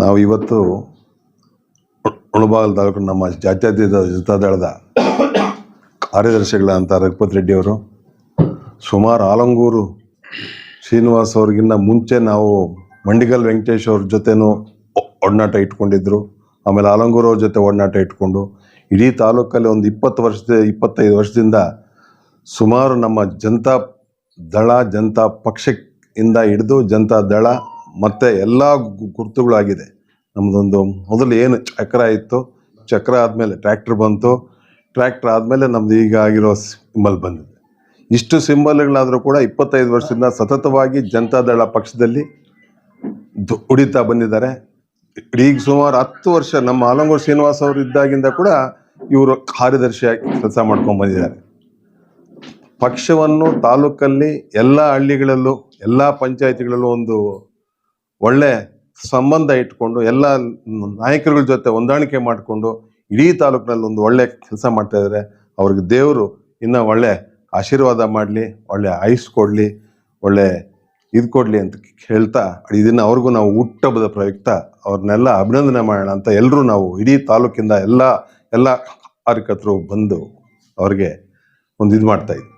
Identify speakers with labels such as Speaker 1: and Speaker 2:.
Speaker 1: ನಾವು ಇವತ್ತು ಮುಳಬಾಗಲ್ ತಾಲೂಕು ನಮ್ಮ ಜಾತ್ಯತೀತ ಜನತಾದಳದ ಕಾರ್ಯದರ್ಶಿಗಳಂತ ರಘುಪತ್ ರೆಡ್ಡಿ ಅವರು, ಸುಮಾರು ಆಲಂಗೂರು ಶ್ರೀನಿವಾಸ್ ಅವ್ರಿಗಿಂತ ಮುಂಚೆ ನಾವು ಮಂಡಿಗಲ್ ವೆಂಕಟೇಶ್ ಅವ್ರ ಜೊತೆನೂ ಒಡನಾಟ ಇಟ್ಕೊಂಡಿದ್ರು. ಆಮೇಲೆ ಆಲಂಗೂರು ಅವ್ರ ಜೊತೆ ಒಡನಾಟ ಇಟ್ಕೊಂಡು ಇಡೀ ತಾಲೂಕಲ್ಲಿ ಒಂದು ಇಪ್ಪತ್ತು ವರ್ಷದ, ಇಪ್ಪತ್ತೈದು ವರ್ಷದಿಂದ ಸುಮಾರು ನಮ್ಮ ಜನತಾ ದಳ, ಜನತಾ ಪಕ್ಷದಿಂದ ಹಿಡಿದು ಜನತಾ ದಳ ಮತ್ತು ಎಲ್ಲ ಗುರುತುಗಳಾಗಿದೆ. ನಮ್ಮದೊಂದು ಮೊದಲು ಏನು ಚಕ್ರ ಇತ್ತು, ಚಕ್ರ ಆದಮೇಲೆ ಟ್ರ್ಯಾಕ್ಟರ್ ಬಂತು. ಟ್ರ್ಯಾಕ್ಟರ್ ಆದಮೇಲೆ ನಮ್ದು ಈಗ ಆಗಿರೋ ಸಿಂಬಲ್ ಬಂದಿದೆ. ಇಷ್ಟು ಸಿಂಬಲ್ಗಳಾದರೂ ಕೂಡ ಇಪ್ಪತ್ತೈದು ವರ್ಷದಿಂದ ಸತತವಾಗಿ ಜನತಾದಳ ಪಕ್ಷದಲ್ಲಿ ದುಡಿತಾ ಬಂದಿದ್ದಾರೆ. ಈಗ ಸುಮಾರು ಹತ್ತು ವರ್ಷ ನಮ್ಮ ಆಲಂಗೂರು ಶ್ರೀನಿವಾಸ್ ಅವರು ಇದ್ದಾಗಿಂದ ಕೂಡ ಇವರು ಕಾರ್ಯದರ್ಶಿಯಾಗಿ ಕೆಲಸ ಮಾಡ್ಕೊಂಡು ಬಂದಿದ್ದಾರೆ. ಪಕ್ಷವನ್ನು ತಾಲೂಕಲ್ಲಿ ಎಲ್ಲ ಹಳ್ಳಿಗಳಲ್ಲೂ, ಎಲ್ಲ ಪಂಚಾಯತಿಗಳಲ್ಲೂ ಒಂದು ಒಳ್ಳೆ ಸಂಬಂಧ ಇಟ್ಕೊಂಡು ಎಲ್ಲ ನಾಯಕರುಗಳ ಜೊತೆ ಹೊಂದಾಣಿಕೆ ಮಾಡಿಕೊಂಡು ಇಡೀ ತಾಲೂಕಿನಲ್ಲಿ ಒಂದು ಒಳ್ಳೆ ಕೆಲಸ ಮಾಡ್ತಾ ಇದ್ದಾರೆ. ಅವ್ರಿಗೆ ದೇವರು ಇನ್ನೂ ಒಳ್ಳೆ ಆಶೀರ್ವಾದ ಮಾಡಲಿ, ಒಳ್ಳೆ ಆಯುಸ್ ಕೊಡಲಿ, ಒಳ್ಳೆ ಇದು ಕೊಡಲಿ ಅಂತ ಹೇಳ್ತಾ ಇದನ್ನು ಅವ್ರಿಗೂ ನಾವು ಹುಟ್ಟಬದ ಪ್ರಯುಕ್ತ ಅವ್ರನ್ನೆಲ್ಲ ಅಭಿನಂದನೆ ಮಾಡೋಣ ಅಂತ ಎಲ್ಲರೂ ನಾವು ಇಡೀ ತಾಲೂಕಿಂದ ಎಲ್ಲ ಎಲ್ಲ ಕಾರ್ಯಕರ್ತರು ಬಂದು ಅವ್ರಿಗೆ ಒಂದು ಇದು ಮಾಡ್ತಾ ಇದ್ವಿ.